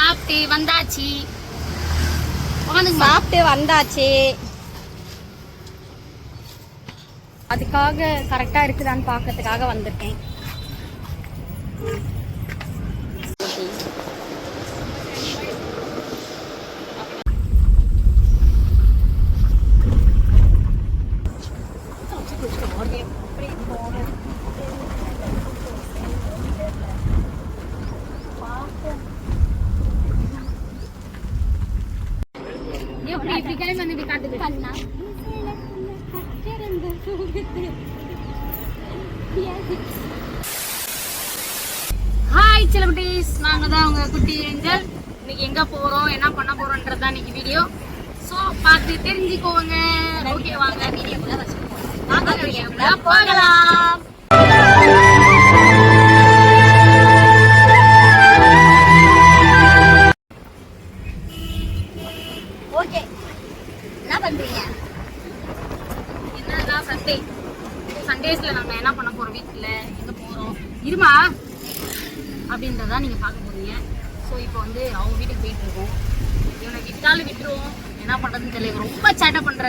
சாப்பிட்டு வந்தாச்சு. உட்காந்துங்க சாப்பிட்டு வந்தாச்சு. அதுக்காக கரெக்டாக இருக்குதான்னு பார்க்கறதுக்காக வந்திருக்கேன்.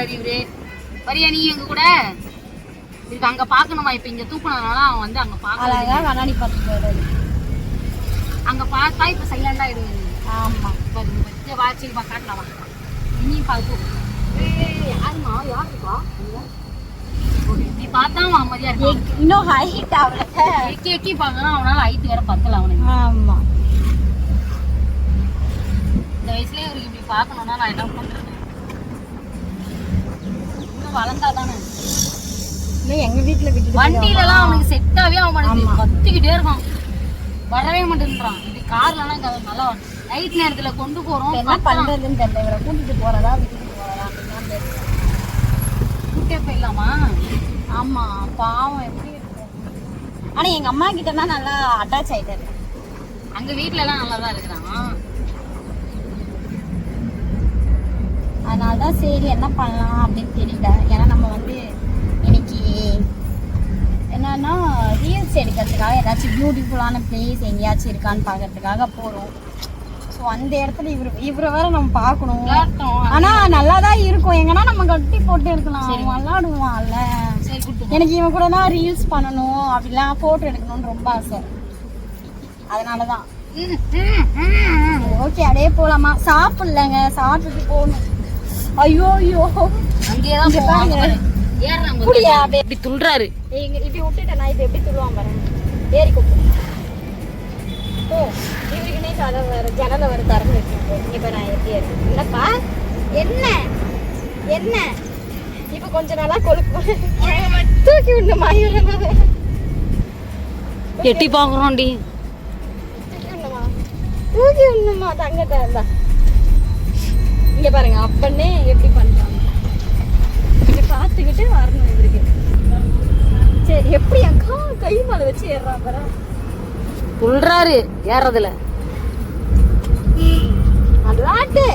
இவரு வரியா நீ எங்க கூட? இதுக்கு அங்க பார்க்கணுமா? இப்போ இங்க தூக்குனதுனால அவன் வந்து அங்க பார்க்க கண்ணாடி பார்த்து போயிடுறது அங்க பார்த்தா இப்போ சைலண்டா ஆயிடுவாரு ஆமா. வச்சு வாட்சி காட்டலாம் நீ பார்த்து ஏய் யாருமா யாருப்பா நீ பார்த்தா அவன் அமைதியா இன்னும் ஹைட் ஆகல. எக்கி அவனால ஐத்து வேற பத்தல அவனுக்கு. ஆமா. இந்த வயசுலயே இவருக்கு இப்படி பார்க்கணும்னா நான் என்ன பண்றது இன்னும் வளர்ந்தாதானே? இன்னும் எங்க வீட்டுல விட்டுட்டு வண்டியில எல்லாம் அவனுக்கு செட்டாவே அவன். கத்திக்கிட்டே இருக்கான். வரவே மாட்டேன்றான். இது கார்ல எல்லாம் க- நல்லா நைட் நேரத்துல கொண்டு போறோம். என்ன பண்றதுன்னு தெரியல. இவரை கூட்டிட்டு போறதா விட்டுட்டு போறதா அப்படிதான் தெரியல. கூட்டே போயிடலாமா? ஆமா பாவம் எப்படி இருக்கும் ஆனா எங்க அம்மா கிட்ட தான் நல்லா அட்டாச் ஆயிட்டாரு. அங்க வீட்ல எல்லாம் நல்லா தான் இருக்கிறான். அதனால தான் சரி என்ன பண்ணலாம் அப்படின்னு தெரியல. ஏன்னா நம்ம வந்து இன்னைக்கு என்னன்னா ரீல்ஸ் எடுக்கிறதுக்காக ஏதாச்சும் பியூட்டிஃபுல்லான பிளேஸ் எங்கேயாச்சும் இருக்கான்னு பார்க்கறதுக்காக போகிறோம் ஸோ அந்த இடத்துல இவர் இவரை வேற நம்ம பார்க்கணும். விளையாட்டோம். ஆனா நல்லா தான் இருக்கும். எங்கன்னா நம்ம கட்டி போட்டு எடுக்கலாம். அவன் விளாடுவான்ல எனக்கு இவன் கூட தான் ரீல்ஸ் பண்ணணும் அப்படிலாம் ஃபோட்டோ எடுக்கணும்னு ரொம்ப ஆசை. அதனால தான் ஓகே அப்படியே போலாமா? சாப்பிடலங்க. சாப்பிட்டுட்டு போகணும். ஐயோ ஐயோ. அங்கேயே தான் இங்க போவாங்க அப்படியா இப்படி துள்றாரு. இங்க இப்படி விட்டுட்டேன் நான். இப்ப எப்படி சொல்லுவான் பாருங்க ஏறி கூப்பிடு. ஓ இவருக்குனே கதை வேற ஜனலை வேற திறந்து வச்சிருக்கோம் இப்ப நான் எப்படி ஏறி இல்லப்பா என்ன? என்ன? இப்ப கொஞ்ச நாளா கொழுப்பு தூக்கி விடணுமா இவரை எட்டி பாக்குறோம்டி. தூக்கி விடணுமா? தூக்கி விடணுமா? தங்கத்தை இருந்தா. இங்க பாருங்க அப்பன்னே எப்படி பண்றாங்க இங்க பார்த்துக்கிட்டு வரணும் இவருக்கு. சரி எப்படி அக்கா கை மேல வச்சு ஏறுறான் பாரு. துள்றாரு ஏறதுல. விளையாட்டு.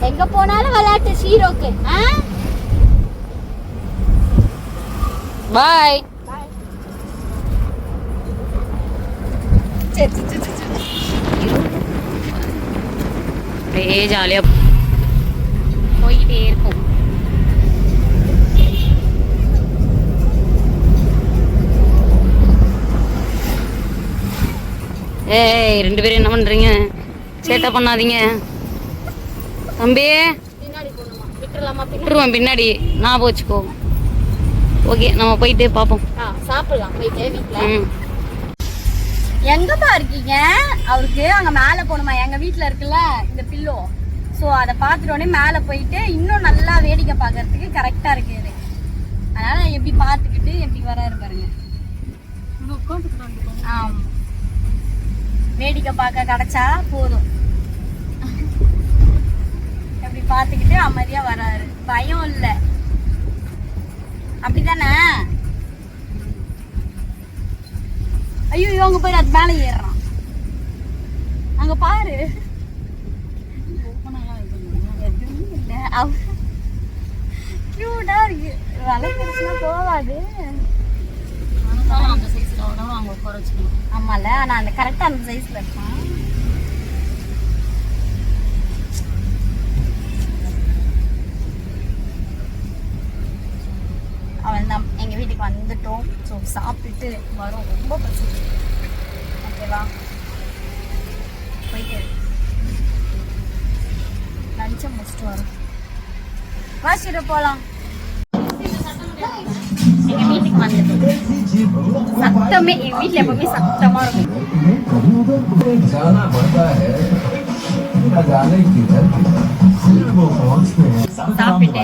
எங்க போனாலும் விளையாட்டு ஷீரோக்கு ஆ? பாய். அப்படியே ஜாலியா போய்கிட்டே இருக்கும் ஏய் ரெண்டு பேரும் என்ன பண்றீங்க? சேட்டை பண்ணாதீங்க. தம்பி. விட்டுறலாமா பின்னாடி விட்டுருவேன் பின்னாடி. நான் போச்சுக்கோ ஓகே நம்ம போயிட்டு பார்ப்போம் ஆ சாப்பிடலாம். போயிட்டு வீட்டுல எங்கப்பா இருக்கீங்க? அவருக்கு அங்க மேல போகணுமா? எங்க வீட்ல இருக்குல்ல இந்த பில்லோ ஸோ அதை பார்த்துட்டு உடனே போயிட்டு இன்னும் நல்லா வேடிக்கை பார்க்கறதுக்கு கரெக்டாக இருக்கு இது. அதனால எப்படி பார்த்துக்கிட்டு எப்படி வராரு பாருங்க. ஆமாம் வேடிக்கை பார்க்க கிடைச்சா போதும். எப்படி பார்த்துக்கிட்டு அமைதியா வராரு பயம் இல்லை. அப்படிதானே ஐயோ இவங்க போய் அது மேலே ஏறுறான். அங்கே பாரு. கியூட்டா இருக்கு. விலை பெருசுனா போகாது. அந்த சைஸ்ல விட அவங்க குறைச்சிக்கணும் ஆமால ஆனா அந்த கரெக்டா அந்த சைஸ்ல இருப்பான் அவன் தான் எங்கள் வீட்டுக்கு வந்துட்டோம். ஸோ சாப்பிட்டுட்டு வரும். ரொம்ப பசி. ஓகேவா போயிட்டு லஞ்சம் முடிச்சுட்டு வரும். வாசிட்டு போகலாம் எங்கள் சத்தமே வீட்டில் எப்பவுமே சத்தமாக இருக்கும். சாப்பிட்டே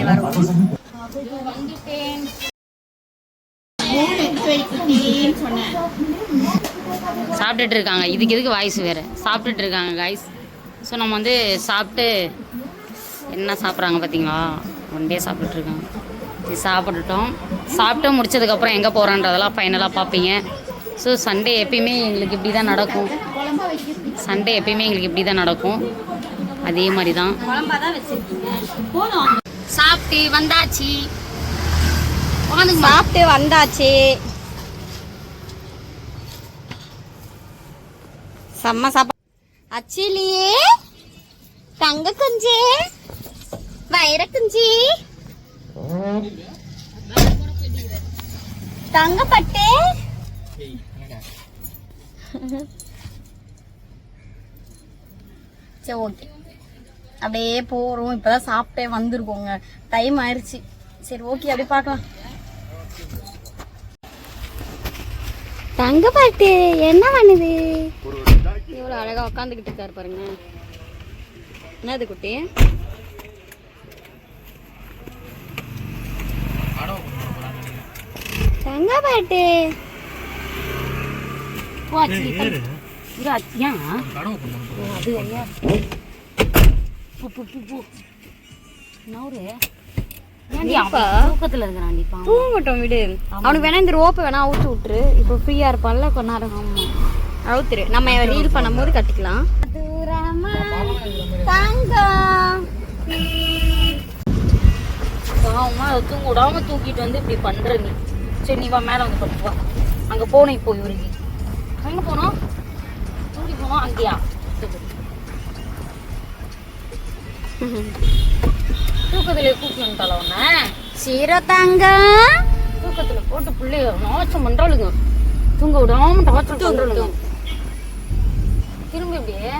சாப்பிட்டுட்டு இருக்காங்க. இதுக்கு எதுக்கு வாய்ஸ் வேறு? சாப்பிட்டுட்டு இருக்காங்க காய்ஸ் ஸோ நம்ம வந்து சாப்பிட்டு என்ன சாப்பிட்றாங்க பார்த்தீங்களா ஒன் டே சாப்பிட்டுட்டு இருக்காங்க இது சாப்பிட்டுட்டோம். சாப்பிட்டு முடிச்சதுக்கப்புறம் எங்கே போகிறோன்றதெல்லாம் ஃபைனலாக பார்ப்பீங்க. ஸோ சண்டே எப்பயுமே எங்களுக்கு இப்படி தான் நடக்கும். சண்டே எப்பயுமே எங்களுக்கு இப்படி தான் நடக்கும். அதே மாதிரி தான் சாப்பிட்டு வந்தாச்சு. சாப்பிட்டு வந்தாச்சு. செம்ம சாப்பா அச்சிலியே தங்க குஞ்சு. வைரக்குஞ்சி தங்கப்பட்டு. சரி ஓகே. அப்படியே போகிறோம் இப்போதான் சாப்பிட்டே வந்திருக்கோங்க. டைம் ஆயிடுச்சு சரி ஓகே அப்படியே பார்க்கலாம். தங்கப்பாட்டு என்ன பண்ணுது? இவ்வளோ அழகா உட்காந்துக்கிட்டு இருக்காரு பாருங்க. என்னது குட்டி தங்கப்பாட்டு ஓ அச்சி இது அச்சியா ஓ அது ஐயா பூ பூ பூ பூ நவுரு ஏன்டி ஏப்பா? அவன் தூக்கத்துல இருக்கிறான்டி பாவம். தூங்கட்டும் விடு. அவனுக்கு வேணா இந்த ரோப்பை வேணா அவுத்து விட்டுரு. இப்போ ஃப்ரீயா இருப்பான்ல கொஞ்ச நேரம் அவுத்துரு. நம்ம ரீல் பண்ணும்போது கட்டிக்கலாம். தங்கம். பாவமா அதை தூங்க விடாம தூக்கிட்டு வந்து இப்படி பண்ற நீ. சரி நீ வா மேல வந்து படுத்து வா அங்க போனோம் இப்போ இவருக்கு எங்க போனோம் தூக்கி போனோம் அங்கேயா. தூக்கத்துல கூப்பிட்டு வந்துட்டால உன்ன? சீரோ தங்கம் தூக்கத்துல போட்டு பிள்ளைய நாச்சம் பண்றாளுங்க தூங்க விடாம டார்ச்சர் பண்றாளுங்க. திரும்ப இப்படியே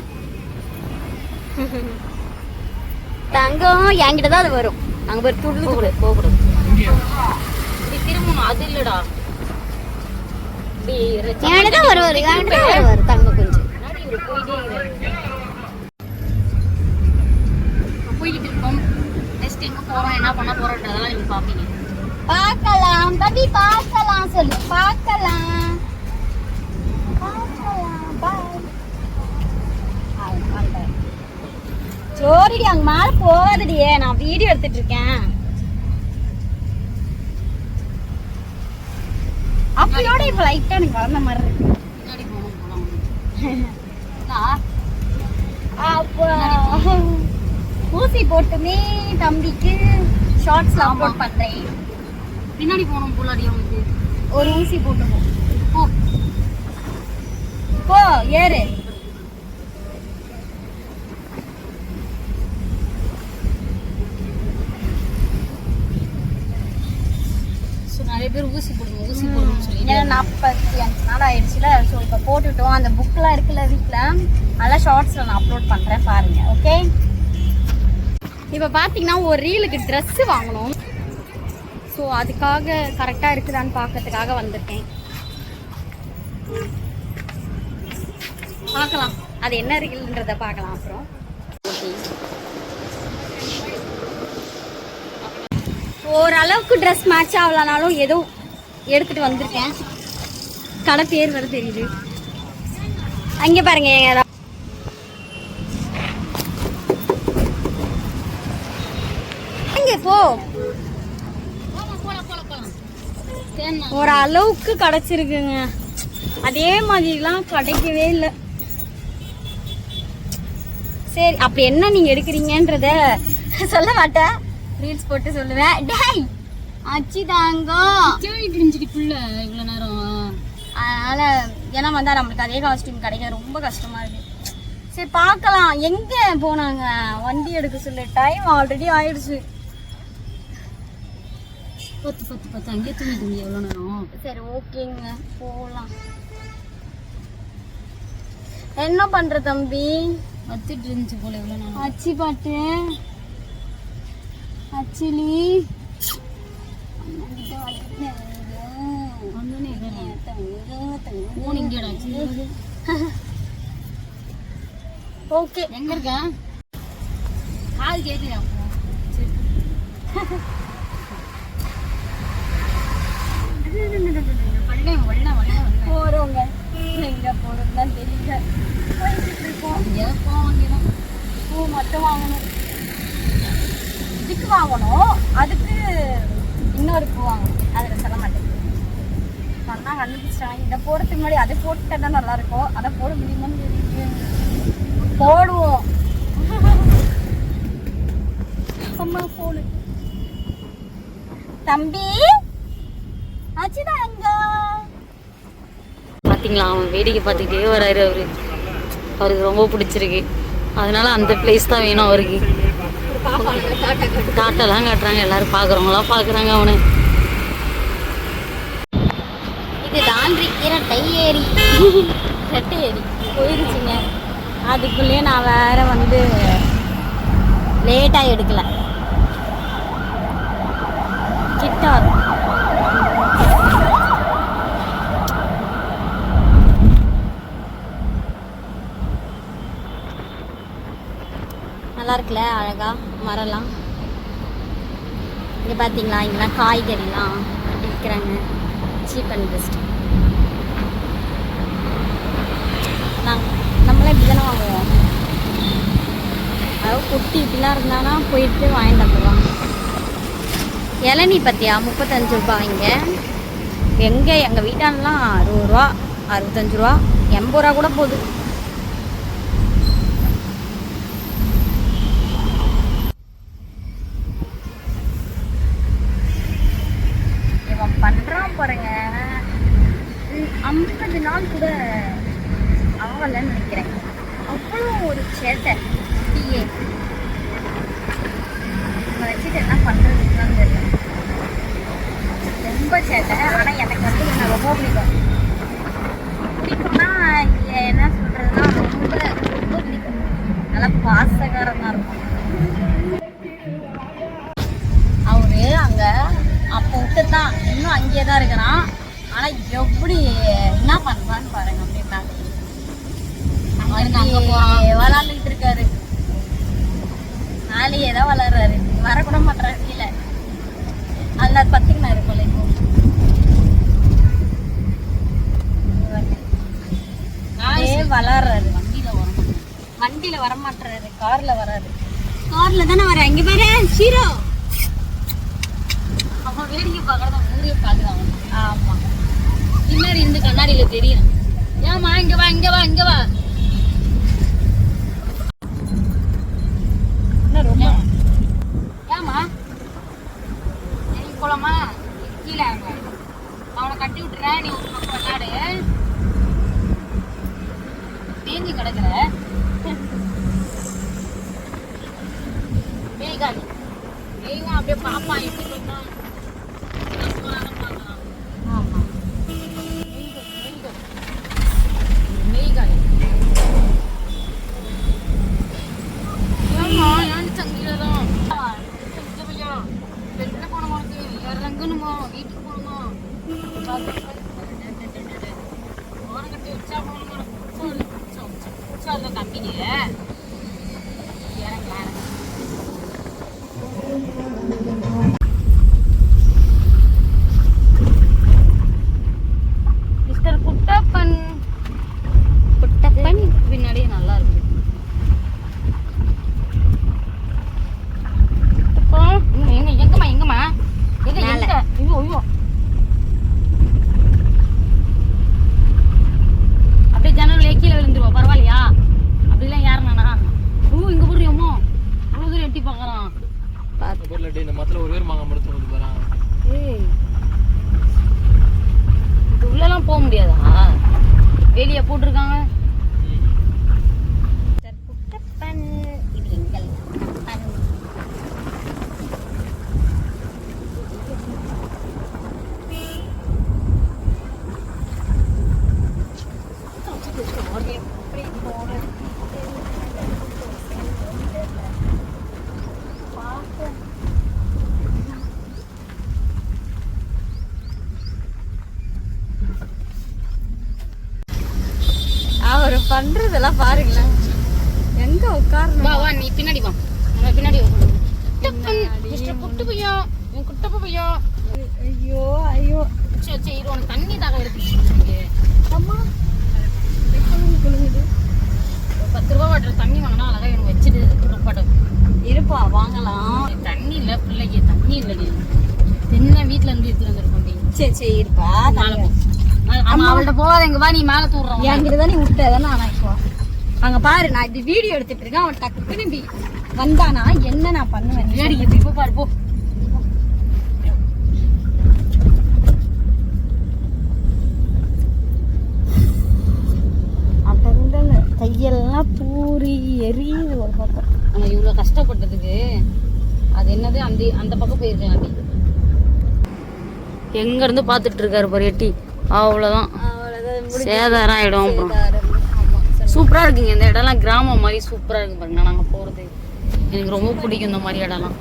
தங்கம் என்கிட்ட தான் அது வரும். அங்க போய் துள்ளு போகக்கூடாது போகக்கூடாது. திரும்பணும். அது இல்லடா. இப்படி ரெச்ச- என்கிட்ட தான் வருவாரு என்கிட்ட தான் வருவாரு தங்கம் கொஞ்சம் முன்னாடி இவரு போயிட்டே இருக்கிறாரு. இப்ப போய்கிட்டு இருக்கோம். நெக்ஸ்ட் எங்க போறோம் என்ன பண்ண போறோன்றதெல்லாம் நீங்க பாப்பீங்க. பார்க்கலாம் தம்பி பார்க்கலாம் சொல்லு. பார்க்கலாம். பார்க்கலாம் பாய் சோரிடி அங்க மேல போகாதடியே நான் வீடியோ எடுத்துட்டு இருக்கேன். அப்படியோட இப்ப லைட்டா எனக்கு வளர்ந்த மாதிரி இருக்கு. அப்போ ஊசி போட்டுமே தம்பிக்கு ஷார்ட்ஸ்ல அப்லோட் பண்றேன். பின்னாடி போகணும் போலாடி அவனுக்கு. ஒரு ஊசி போட்டுப்போம் போ ஏறு. பேர் ஊசி போடுங்க ஊசி போடணும்னு சொல்லி நாற்பத்தி அஞ்சு நாள் ஆயிடுச்சுல ஸோ இப்போ போட்டுட்டோம் அந்த புக்லாம் இருக்குல்ல வீட்டில் அதெல்லாம் ஷார்ட்ஸில் நான் அப்லோட் பண்ணுறேன் பாருங்க ஓகே இப்போ பார்த்தீங்கன்னா ஒரு ரீலுக்கு ட்ரெஸ்ஸு வாங்கணும். ஸோ அதுக்காக கரெக்டாக இருக்குதான்னு பார்க்கறதுக்காக வந்திருக்கேன். பார்க்கலாம். அது என்ன ரீல்ன்றதை பார்க்கலாம் அப்புறம். ஓரளவுக்கு ட்ரெஸ் மேட்ச் ஆகலனாலும் ஏதோ எடுத்துட்டு வந்திருக்கேன். கடை பேர் வர தெரியுது. அங்கே பாருங்க ஏதாவது. போ. ஒரு அளவுக்கு கிடைச்சிருக்குங்க. அதே மாதிரிலாம் கிடைக்கவே இல்லை. சரி அப்படி என்ன நீங்க எடுக்கிறீங்கன்றத சொல்ல மாட்டேன். ரீல்ஸ் போட்டு சொல்லுவேன். டேய் அச்சி தேடிட்டு இருந்துச்சு புள்ள இவ்வளோ நேரம். அதனால ஏன்னா வந்தா நம்மளுக்கு அதே காஸ்டியூம் கிடைக்க ரொம்ப கஷ்டமா இருக்கு. சரி பார்க்கலாம். எங்க போனாங்க? வண்டி எடுக்க சொல்லி. டைம் ஆல்ரெடி ஆயிடுச்சு. பத்து பத்து பத்து அங்கேயே தூங்கி தூங்கி எவ்வளோ நேரம்? சரி ஓகேங்க. போகலாம் என்ன பண்ற தம்பி? பத்துட்டு இருந்துச்சு போல எவ்வளோ நேரம். அச்சி பாட்டு. வச்சு ஓகே எங்க இருக்க காது கேட்கலையா போறோங்க எங்க போறோம் தான் தெரியல. போயிட்டு இருக்கோம். எங்கேயாவது போவோம் பூ மட்டும் வாங்கணும். இதுக்கு வாங்கணும். அதுக்கு இன்னொரு பூ வாங்கணும். அதில் சொல்ல மாட்டேன். சொன்னா கண்டுபிடிச்சிட்டாங்க. இதை போடுறதுக்கு முன்னாடி அதை போட்டுட்டா நல்லா இருக்கும் அதை போட முடியுமான்னு போடுவோம். அம்மா போடு. தம்பி ஆச்சுதான் பார்த்தீங்களா அவன் வேடிக்கை பார்த்துக்கிட்டே வராரு அவரு. அவருக்கு ரொம்ப பிடிச்சிருக்கு. அதனால அந்த பிளேஸ் தான் வேணும் அவருக்கு. டாட்டெல்லாம் காட்டுறாங்க எல்லாரும் பார்க்குறவங்களாம் பார்க்குறாங்க அவனை. இது தாண்டி இரட்டை ஏரி இரட்டை ஏரி போயிருச்சுங்க. அதுக்குள்ளேயே நான் வேற வந்து லேட்டாக எடுக்கல. கிட்ட வரும். நல்லா இருக்குல்ல அழகா? மரம்லாம் இங்கே பார்த்தீங்களா இங்கெல்லாம் காய்கறிலாம் விற்கிறாங்க. சீப் அண்ட் பெஸ்ட் நம்மளே இப்படி தானே வாங்குவோம். அதாவது குட்டி இப்படிலாம் இருந்தானா போயிட்டு வாங்கிட்டு வந்துடலாம் இளநீ பார்த்தியா முப்பத்தஞ்சு ரூபா இங்கே. எங்கே எங்கள் வீட்டாண்டலாம் அறுபது ரூபா அறுபத்தஞ்சு ரூபா எண்பது ரூபா கூட போகுது இவன் பண்ணுறான் பாருங்க ம், ஐம்பது நாள் கூட ஆகலைன்னு நினைக்கிறேன் அவ்வளோ ஒரு சேட்டை டீயே இவனை வச்சுட்டு என்ன பண்ணுறதுன்னு தெரியல ரொம்ப சேட்டை ஆனால் எனக்கு வந்து இவனை ரொம்ப பிடிக்கும் பிடிக்கும்னா எ- என்ன சொல்கிறதுனா ரொம்ப ரொம்ப பிடிக்கும் நல்லா பாசகாரமாக இருக்கும். அவரு அங்க அப்போ விட்டுதான். இன்னும் அங்கேயே தான் இருக்கிறான். ஆனா எப்படி என்ன பண்றான்னு பாருங்க அப்படின்னா. விளாண்டுட்டு இருக்காரு. நாளையே தான் வளர்றாரு. வரக்கூட மாட்டாரு கீழே. அதுல பத்திக்கினா இருக்கும்ல இப்போ. வளர்றாரு. வண்டியில வர மாட்டாரு கார்ல வராரு. கார்ல தானே வர இங்க பாரு ஹீரோ. அவன் வேடிக்கை பார்க்கறத ஊரே பார்க்குறான் ஆமா. பின்னாடி இருந்து கண்ணாடியில தெரியும். ஏமா இங்க வா இங்க வா இங்க வா. இரு, உனக்கு தண்ணி தாக எடுத்து அம்மா. பத்து ரூபா வாட்டர் தண்ணி வாங்கினா அழகா எனக்கு வச்சுட்டு படம் இருப்பா வாங்கலாம். தண்ணி இல்ல பிள்ளைக்கு தண்ணி இல்லடி என்ன வீட்ல இருந்து எடுத்துட்டு வந்திருக்கோம். சரி சரி இருப்பா ஆமா அவள்கிட்ட போகாத இங்க வா நீ மேல தூடுறோம் என்கிட்ட தான் நீ விட்ட தானே ஆனா இப்போ. அங்க பாரு நான் இப்படி வீடியோ எடுத்துட்டு இருக்கேன் அவன் டக்குன்னு இப்படி வந்தானா என்ன நான் பண்ணுவேன்? ஏடி இப்படி போ பாரு போ அப்ப இருந்த கையெல்லாம் பூரி எரியுது ஒரு பக்கம். நம்ம இவ்வளவு கஷ்டப்பட்டதுக்கு. அது என்னது? அந்த அந்த பக்கம் போயிருக்கேன் ஆண்டி எங்க இருந்து பாத்துட்டு இருக்காரு பாரு எட்டி. அவ்வளவுதான். சேதாரம் ஆயிடும் அப்புறம். ஆமா சூப்பரா இருக்குங்க. இந்த இடம்லாம் கிராமம் மாதிரி சூப்பரா இருக்கு பாருங்க. நாங்க போறது எனக்கு ரொம்ப பிடிக்கும் இந்த மாதிரி இடம்லாம்.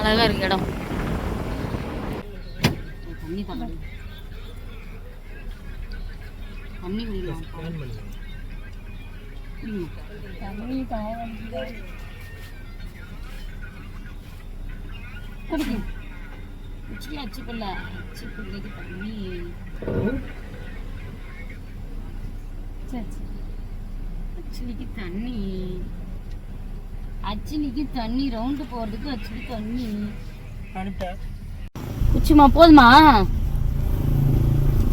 அழகா இருக்கு இடம். தண்ணி தண்ணி தண்ணி. தண்ணி உச்சி அச்சு பிள்ள அச்சு பிள்ளைக்கு தண்ணி அச்சிலிக்கு தண்ணி. அச்சிலிக்கு தண்ணி ரவுண்டு போறதுக்கு அச்சிலி தண்ணி. உச்சிமா போதுமா?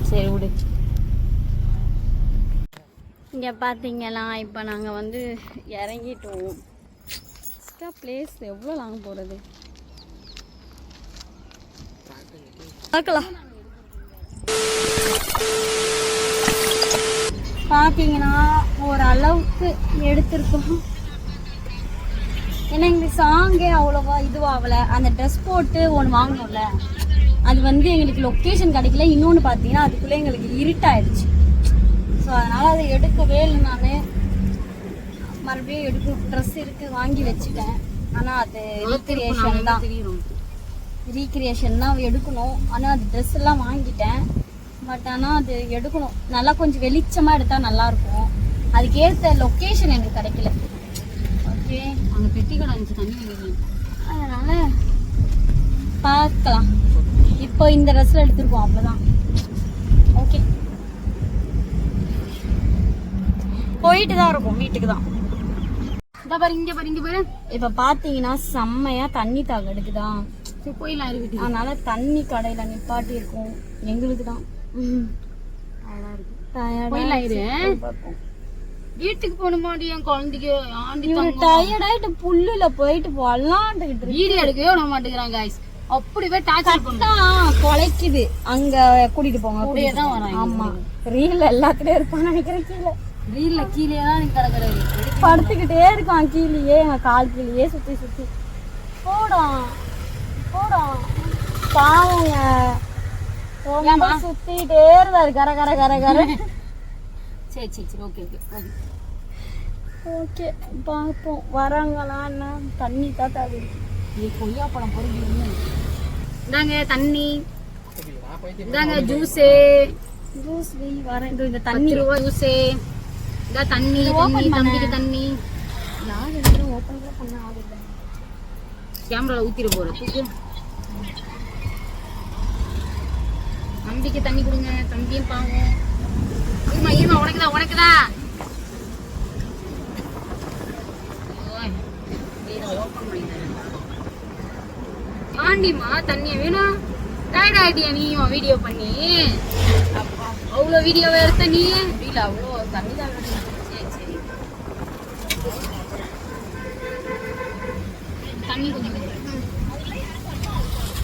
சரி விடு. இங்கே பார்த்தீங்களா இப்போ நாங்கள் வந்து இறங்கிட்டோம். பிளேஸ் எவ்வளோ லாங் போகிறது பார்க்கலாம். பார்த்தீங்கன்னா ஓரளவுக்கு எடுத்திருக்கோம். ஏன்னா எங்களுக்கு சாங்கே அவ்வளோவா இதுவாகலை. அந்த ட்ரெஸ் போட்டு ஒன்று வாங்கினோம்ல அது வந்து எங்களுக்கு லொக்கேஷன் கிடைக்கல. இன்னொன்று பார்த்தீங்கன்னா அதுக்குள்ளே எங்களுக்கு இருட்டாயிடுச்சு. ஸோ அதனால் அதை எடுக்கவே இல்லை நான். மறுபடியும் எடுக்க ட்ரெஸ் இருக்கு வாங்கி வச்சுட்டேன். ஆனால் அது ரீக்ரியேஷன் தான். ரீக்ரியேஷன் தான் எடுக்கணும். ஆனால் அது ட்ரெஸ் எல்லாம் வாங்கிட்டேன். பட் ஆனால் அது எடுக்கணும். நல்லா கொஞ்சம் வெளிச்சமாக எடுத்தால் நல்லாயிருக்கும். அதுக்கேற்ற லொக்கேஷன் எனக்கு கிடைக்கல. ஓகே அங்க பெட்டி கடை இருந்துச்சு தண்ணி அதனால பார்க்கலாம். இப்போ இந்த ட்ரெஸ்ல எடுத்திருக்கோம் அவ்வளோதான் ஓகே போயிட்டு தான் இருக்கும் வீட்டுக்கு தான் பாரு இங்க பாரு இங்க பாரு. இப்போ பார்த்தீங்கன்னா செம்மையா தண்ணி தாக எடுக்குதா. சரி போயிடலாம் இருக்கட்டும் அதனால தண்ணி கடையில் நிப்பாட்டி இருக்கும். எங்களுக்கு தான் வீட்டுக்கு போகணுமாடி என் குழந்தைக்கு ஆண்டி டயர்டாயிட்டு புல்லுல போயிட்டு விளாண்டுக்கிட்டு இருக்கு. வீடியோ எடுக்கவே விட மாட்டேங்கிறாங்க guys. அப்படியே டார்ச்சர் பண்ணும் தான் குலைக்குது. அங்க கூட்டிட்டு போங்க கூடயே தான் வரான் ஆமா. ரீல்ல எல்லாத்துலயும் இருப்பான்னு நினைக்கிறேன் கீழே. ரீல்ல கீழே தான் கிடக்குறது படுத்துக்கிட்டே இருக்கான் கீழேயே எங்க கால் கீழேயே சுத்தி சுத்தி. போடும் போடும் பாவங்க ரொம்ப சுத்திட்டே இருந்தாரு கர கர கர கர. சரி சரி சரி ஓகே ஓகே ஓகே பார்ப்போம். வராங்களா என்ன? தண்ணி தான் தவிர நீ கொய்யா பழம் பொறுக்கி இந்தாங்க தண்ணி. இந்தாங்க ஜூஸு ஜூஸ் வரேன். இந்த தண்ணி. ரூபா. ஜூஸு தண்ணி தண்ணி. தம்பிக்கு தண்ணி. யார் எதுவும் ஓப்பன் கூட பண்ண ஆள் இல்லை கேமரால ஊத்திட போற தூக்கு தம்பிக்கு தண்ணி கொடுங்க தம்பியும் பாவம். இருமா இருமா உனக்குதா உனக்குதா. ஆண்டிமா தண்ணிய வேணும். டயர்ட் ஆயிட்டியா நீயும் வீடியோ பண்ணி? அவ்வளோ வீடியோ எடுத்த நீ? இல்ல அவ்வளோ தண்ணி தான் வேணும். சரி சரி. தண்ணி கொஞ்சம் கொடு.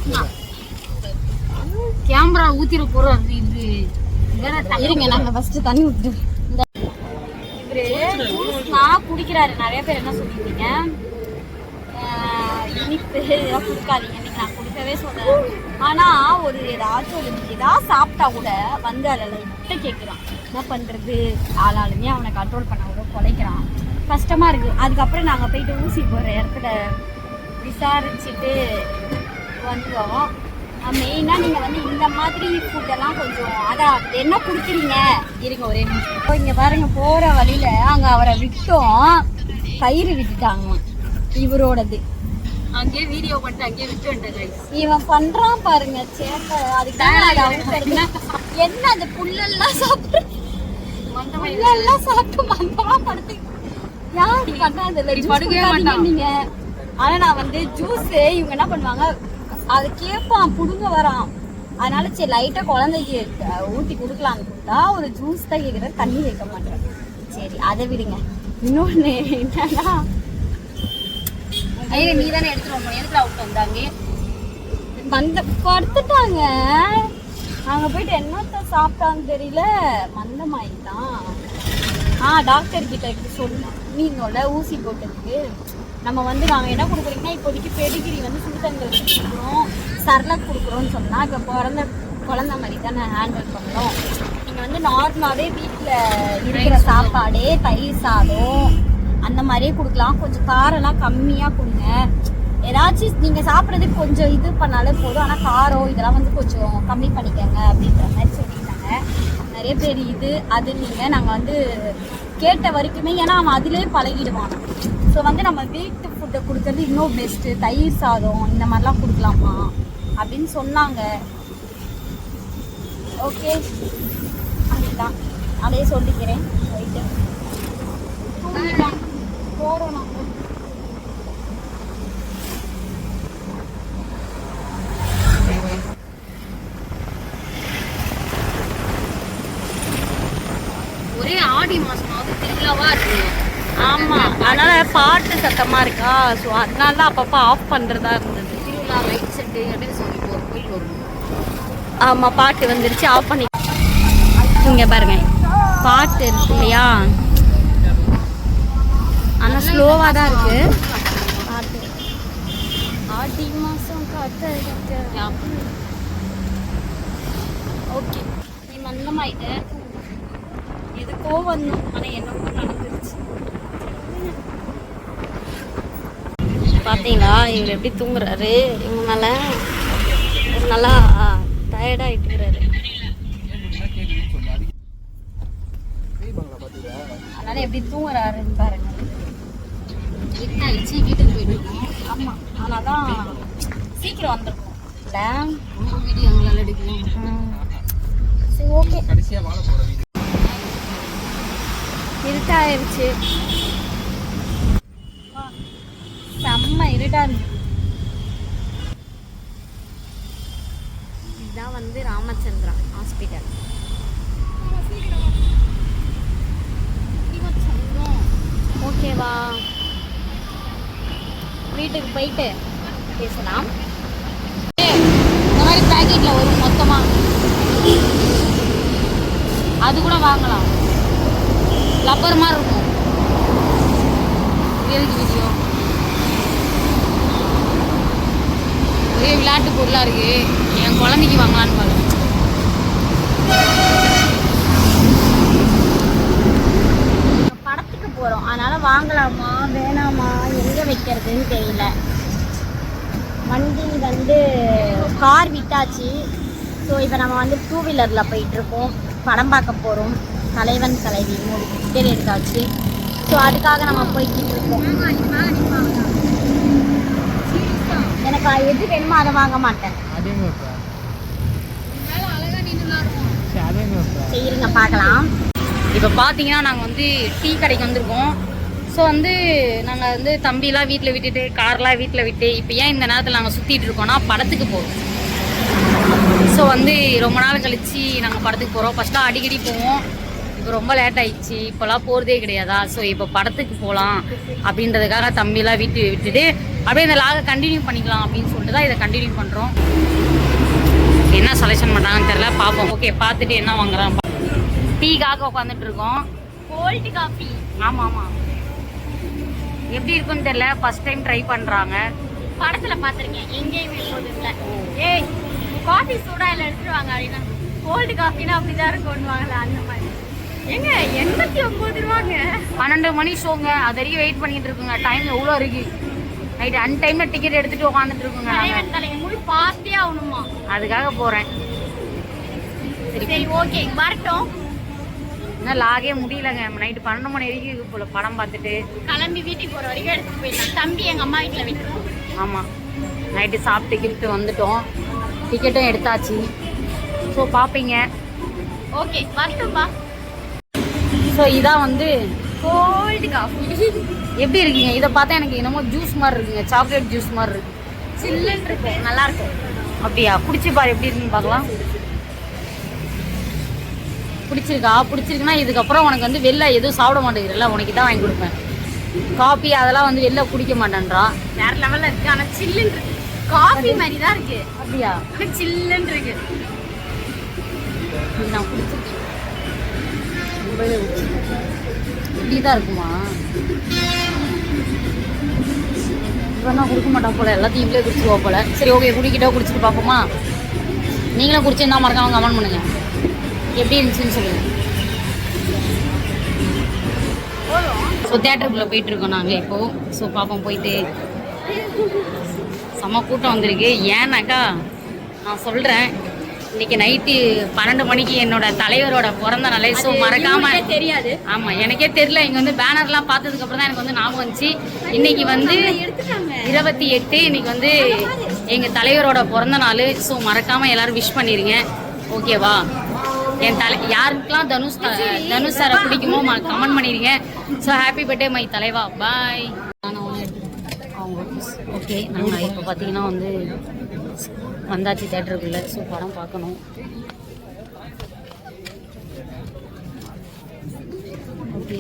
இந்தா. கேமரா ஊத்திர போறோம் அது இது. இருங்க நாங்க ஃபர்ஸ்ட் தண்ணி இவரு நான் குடிக்கிறாரு. நிறைய பேர் என்ன சொல்லியிருந்தீங்க? இனிப்பு இதெல்லாம் கொடுக்காதீங்க. நீங்க சொல்றேன் ஆனா ஒரு ஏதாச்சும் ஒரு ஏதாவது சாப்பிட்டா கூட வந்து அதில் விட்ட கேட்குறான் என்ன பண்றது? ஆளாளுமே அவனை கண்ட்ரோல் பண்ண கூட குலைக்கிறான் கஷ்டமா இருக்கு. அதுக்கப்புறம் நாங்க போயிட்டு ஊசி போடுற இடத்துல விசாரிச்சுட்டு வந்தோம். மெயினாக நீங்கள் வந்து இந்த மாதிரி ஃபுட்டெல்லாம் கொஞ்சம் அதான் என்ன கொடுக்குறீங்க? இருங்க ஒரே நிமிஷம். இப்போ இங்கே பாருங்க போகிற வழியில் அங்கே அவரை விட்டோம். கயிறு விட்டுட்டாங்க. இவரோடது. அங்கேயே வீடியோ பண்ணிட்டு அங்கேயே விட்டு வந்துட்டேன். இவன் பண்றான் பாருங்க சேட்டை. அதுக்கு. என்ன அந்த புல்லெல்லாம் சாப்பிட்டு புல்லெல்லாம் சாப்பிட்டு மந்தமா படுத்து யாரு பண்ணாது இப்படி படுக்கவே மாட்டான். நீங்க. ஆனா நான் வந்து ஜூஸ் இவங்க என்ன பண்ணுவாங்க அது கேட்பான் புடுங்க வரான். அதனால சரி லைட்டா குழந்தைக்கு ஊத்தி கொடுக்கலாம்னு கொடுத்தா ஒரு ஜூஸ் தான் கேட்குற தண்ணி வைக்க மாட்டேன். சரி அதை விடுங்க. இன்னொன்னு என்னன்னா ஐயா நீ தானே எடுத்துட்டு வரணும். எதுக்கு அவுட் வந்தாங்க? மந்த படுத்துட்டாங்க. அங்க போயிட்டு என்னத்த சாப்பிட்டான்னு தெரியல. மந்தமாயிட்டான். ஆ டாக்டர் கிட்ட சொன்னோம் நீங்கள ஊசி போட்டதுக்கு. நம்ம வந்து நாங்க என்ன கொடுக்குறீங்கன்னா இப்போதைக்கு பெடிகிரி வந்து சுடுதங்கள் கொடுக்குறோம் சரலக் கொடுக்குறோம்னு சொன்னா இப்போ பிறந்த குழந்தை மாதிரி தானே ஹேண்டில் பண்ணணும். நீங்க வந்து நார்மலாவே வீட்டில் இருக்கிற சாப்பாடு தயிர் சாதம் அந்த மாதிரியே கொடுக்கலாம். கொஞ்சம் காரம்லாம் கம்மியாக கொடுங்க. ஏதாச்சும் நீங்கள் சாப்பிட்றதுக்கு கொஞ்சம் இது பண்ணாலே போதும். ஆனால் காரம் இதெல்லாம் வந்து கொஞ்சம் கம்மி பண்ணிக்கங்க அப்படின்ற மாதிரி சொல்லியிருந்தாங்க நிறைய பேர் இது அது நீங்கள் நாங்கள் வந்து கேட்ட வரைக்குமே ஏன்னா அவன் அதிலே பழகிடுவான். ஸோ வந்து நம்ம வீட்டு ஃபுட்டை கொடுக்கறது இன்னும் பெஸ்ட்டு தயிர் சாதம் இந்த மாதிரிலாம் கொடுக்கலாமா அப்படின்னு சொன்னாங்க. ஓகே அதுதான் அதையே சொல்லிக்கிறேன். போயிட்டு. போகிறோம் ஒரே ஆடி மாதமாவது திருவிழாவா இருக்கு. ஆமாம் அதனால பாட்டு சத்தமா இருக்கா. ஸோ அதனால தான் அப்பப்போ ஆஃப் பண்றதா இருந்தது. திருவிழா லைட் செட்டு அப்படின்னு சொல்லி ஒரு கோயில் வரும். ஆமா பாட்டு வந்துருச்சு. ஆஃப் பண்ணி இங்க பாருங்க. பாட்டு இருக்கு இல்லையா? ஆனா ஸ்லோவா தான் இருக்கு. பாட்டு ஆடி மாசம் காத்து ஓகே. நீ மந்தமாயிட்ட. எதுக்கோ வந்தோம் ஆனா என்னமோ நடந்துருச்சு. பாத்தீங்களா? இவர் எப்படி தூங்குறாரு? இவங்க மேல நல்லா டயர்டாயிட்டு இருக்கிறாரு அதனால எப்படி தூங்குறாருன்னு பாருங்க. இருட்டாயிடுச்சு வீட்டுக்கு போயிட்டு இருக்கோம். ஆமா ஆனாதான் சீக்கிரம் வந்திருக்கும். இல்ல ரொம்ப வீடியோ எங்களால் எடுக்கலாம் சரி ஓகே கடைசியா வாழ போற வீடு. இருட்டாயிருச்சு. செம்ம இருட்டா இருக்கு இதுதான் வந்து ராமச்சந்திரா ஹாஸ்பிட்டல் ஓகேவா வீட்டுக்கு போயிட்டு பேசலாம். இந்த மாதிரி பேக்கெட்டில் வரும் மொத்தமாக அது கூட வாங்கலாம். லப்பர் மாதிரி இருக்கும். இது எதுக்கு வீடியோ ஒரே விளையாட்டு பொருளாக இருக்குது என் குழந்தைக்கு வாங்கலான்னு பாருங்க. போறோம். அதனால வாங்கலாமா வேணாமா எங்க வைக்கிறதுன்னு தெரியல. வண்டி வந்து கார் விட்டாச்சு ஸோ இப்போ நம்ம வந்து டூ வீலரில் போயிட்டுருக்கோம் படம் பார்க்க போகிறோம் தலைவன் தலைவி மூணு டிக்கெட் எடுத்தாச்சு. ஸோ அதுக்காக நம்ம போய்கிட்டு இருக்கோம். எனக்கு எது வேணுமோ அதை வாங்க மாட்டேன். அதேங்க வைப்பா அழகா நின்று சரி அதேங்க வைப்பா சரி இருங்க பார்க்கலாம். இப்போ பார்த்தீங்கன்னா நாங்கள் வந்து டீ கடைக்கு வந்திருக்கோம். ஸோ வந்து நாங்கள் வந்து தம்பிலாம் வீட்டில் விட்டுட்டு கார்லாம் வீட்டில் விட்டு இப்போ ஏன் இந்த நேரத்தில் நாங்கள் சுற்றிட்டு இருக்கோம்னா படத்துக்கு போகிறோம் ஸோ வந்து ரொம்ப நாள் கழித்து நாங்கள் படத்துக்கு போகிறோம் ஃபஸ்ட்டாக அடிக்கடி போவோம். இப்போ ரொம்ப லேட் ஆயிடுச்சு. இப்போலாம் போகிறதே கிடையாதா? ஸோ இப்போ படத்துக்கு போகலாம் அப்படின்றதுக்காக தம்பிலாம் வீட்டு விட்டுட்டு அப்படியே இந்த லாகை கண்டினியூ பண்ணிக்கலாம் அப்படின்னு சொல்லிட்டு தான் இதை கண்டினியூ பண்ணுறோம் என்ன செலெக்ஷன் பண்ணுறாங்கன்னு தெரில பார்ப்போம். ஓகே பார்த்துட்டு என்ன வாங்குறான் டீக்காக உட்காந்துட்டு இருக்கோம் கோல்டு காஃபி ஆமாம். ஆமாம் எப்படி இருக்குன்னு தெரியல. ஃபர்ஸ்ட் டைம் ட்ரை பண்ணுறாங்க படத்துல பாத்திருக்கேன் எங்கேயுமே போதும்ல. ஏய் காஃபி சூடா இல்ல எடுத்துட்டு வாங்க அப்படின்னா கோல்டு காஃபினா அப்படிதான் இருக்கும்னுவாங்கல்ல அந்த மாதிரி. ஏங்க எண்பத்தி ஒன்பது ரூபாங்க. பன்னெண்டு மணி ஷோங்க. அது வரைக்கும் வெயிட் பண்ணிட்டு இருக்குங்க. டைம் எவ்வளோ இருக்கு? நைட் அன் டைம்ல டிக்கெட் எடுத்துட்டு உட்காந்துட்டு இருக்குங்க முழு பார்த்தே ஆகணுமா? அதுக்காக போகிறேன் சரி. ஓகே வரட்டும். இன்னும் லாகே முடியலங்க. நைட்டு பன்னெண்டு மணி வரைக்கும் போல படம் பார்த்துட்டு. கிளம்பி வீட்டுக்கு போற வரைக்கும் எடுத்துட்டு போயிடலாம். தம்பி எங்க அம்மா வீட்டுல விட்டுருவோம் ஆமாம் நைட்டு சாப்பிட்டு கிஃப்ட்டு வந்துட்டோம். டிக்கெட்டும் எடுத்தாச்சு. ஸோ பார்ப்பீங்க. ஓகே வரட்டும்பா ஸோ இதான் வந்து கோல்டு காஃபி எப்படி இருக்குங்க? இதை பார்த்தா எனக்கு என்னமோ ஜூஸ் மாதிரி இருக்குங்க. சாக்லேட் ஜூஸ் மாதிரி இருக்கு. சில்லுன்னு இருக்கும் அப்படியா? குடிச்சு பாரு எப்படி இருக்குன்னு பார்க்கலாம். பிடிச்சிருக்கா? பிடிச்சிருக்குன்னா இதுக்கப்புறம் உனக்கு வந்து வெளில எதுவும் சாப்பிட மாட்டேங்கிறல்ல உனக்கு தான் வாங்கி கொடுப்பேன். காபி அதெல்லாம் வந்து வெளில குடிக்க மாட்டேன்றா. வேற லெவல்ல இருக்கு. ஆனா சில்லுன்னு இருக்கு காஃபி மாதிரி தான் இருக்கு. அப்படியா? ஆனா சில்லுன்னு இருக்கு. நான் குடிச்சிருக்கேன். ரொம்பவே இப்படிதான் இருக்குமா? இவனா கொடுக்க மாட்டான் போல. எல்லாத்தையும் இவ்வளோ குடிச்சுவா போல. சரி ஓகே குடிக்கிட்டோ குடிச்சிட்டு பார்ப்போமா நீங்களும் குடிச்சிருந்தா மறக்காம கமெண்ட் பண்ணுங்க. எப்படி இருந்துச்சுன்னு சொல்லுங்க. ஸோ தேட்டருக்குள்ளே போயிட்டு இருக்கோம் நாங்கள் இப்போ. ஸோ பார்ப்போம் போயிட்டு. செம்ம கூட்டம் வந்திருக்கு. ஏன்னாக்கா நான் சொல்கிறேன் இன்னைக்கு நைட்டு பன்னெண்டு மணிக்கு என்னோட தலைவரோட பிறந்த நாளே ஸோ மறக்காம தெரியாது. ஆமாம் எனக்கே தெரியல. இங்கே வந்து பேனர்லாம் பார்த்ததுக்கு அப்புறம் தான் எனக்கு வந்து ஞாபகம் வந்துச்சு. இன்னைக்கு வந்து இருபத்தி எட்டு இன்னைக்கு வந்து எங்கள் தலைவரோட பிறந்த நாள் ஸோ மறக்காமல் எல்லாரும் விஷ் பண்ணிடுங்க ஓகேவா என் தலை யாருக்கெல்லாம் தனுஷ் தனுஷ் சாரை பிடிக்குமோ கமெண்ட் பண்ணிடுங்க ஸோ ஹாப்பி பர்த்டே மை தலைவா. பாய் ஓகே நாங்கள் இப்போ பார்த்தீங்கன்னா வந்து வந்தாச்சு தேட்டருக்குள்ளே. ஸோ படம் பார்க்கணும். ஓகே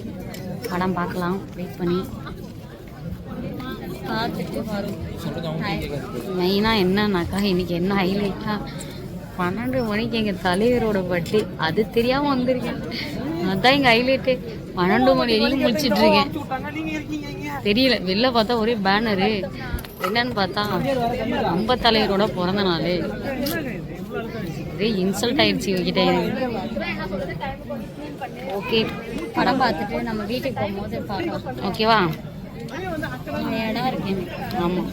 படம் பார்க்கலாம். வெயிட் பண்ணி. மெயினாக என்னன்னாக்கா இன்னைக்கு என்ன ஹைலைட்டா பன்னெண்டு மணிக்கு எங்கள் தலைவரோட பர்த்டே அது தெரியாமல் வந்திருக்கேன். அதுதான் எங்கள் ஹைலைட்டு பன்னெண்டு மணி வரைக்கும் முடிச்சிட்டு இருக்கேன். தெரியல வெளில பார்த்தா ஒரே பேனரு என்னன்னு பார்த்தா நம்ம தலைவரோட பிறந்த நாள். ஒரே இன்சல்ட் ஆயிடுச்சு இவகிட்ட ஓகே படம் பார்த்துட்டு நம்ம வீட்டுக்கு போகும்போது பார்க்கலாம். ஓகேவா இடம் இருக்கேன் ஆமாம்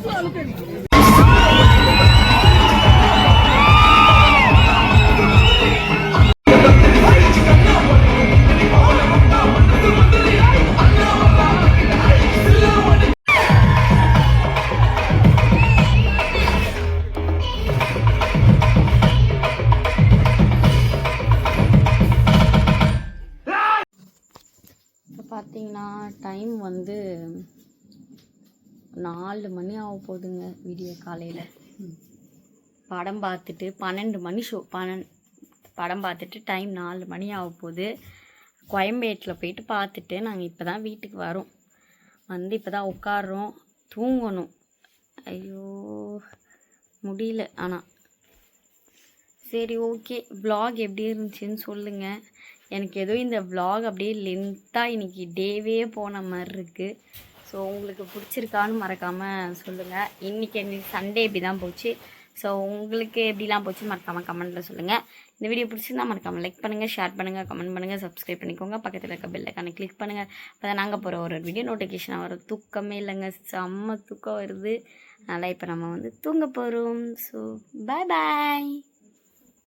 பார்த்தீங்கன்னா டைம் வந்து நாலு மணி ஆக போகுதுங்க வீடியோ காலையில். படம் பார்த்துட்டு பன்னெண்டு மணி ஷோ பன்னெண்டு படம் பார்த்துட்டு டைம் நாலு மணி ஆக போகுது கோயம்பேட்டில் போயிட்டு பார்த்துட்டு நாங்கள் இப்போ தான் வீட்டுக்கு வரோம். வந்து இப்போ தான் உட்காடுறோம் தூங்கணும். ஐயோ முடியல ஆனால் சரி ஓகே ப்ளாக் எப்படி இருந்துச்சுன்னு சொல்லுங்கள் எனக்கு ஏதோ இந்த ப்ளாக் அப்படியே லென்த்தாக இன்றைக்கி டேவே போன மாதிரி இருக்குது ஸோ உங்களுக்கு பிடிச்சிருக்கான்னு மறக்காமல் சொல்லுங்கள் இன்றைக்கி எனக்கு சண்டே இப்படி தான் போச்சு. ஸோ உங்களுக்கு எப்படிலாம் போச்சு மறக்காமல் கமெண்ட்டில் சொல்லுங்கள் இந்த வீடியோ பிடிச்சிருந்தா மறக்காமல் லைக் பண்ணுங்கள் ஷேர் பண்ணுங்கள் கமெண்ட் பண்ணுங்கள் சப்ஸ்கிரைப் பண்ணிக்கோங்க. பக்கத்தில் இருக்க பெல்லைக்கான கிளிக் பண்ணுங்கள் அப்போ தான் நாங்கள் போகிற ஒரு வீடியோ நோட்டிஃபிகேஷன் வரும். தூக்கமே இல்லைங்க. செம்ம தூக்கம் வருது. அதனால் இப்போ நம்ம வந்து தூங்க போகிறோம் ஸோ பாய் பாய்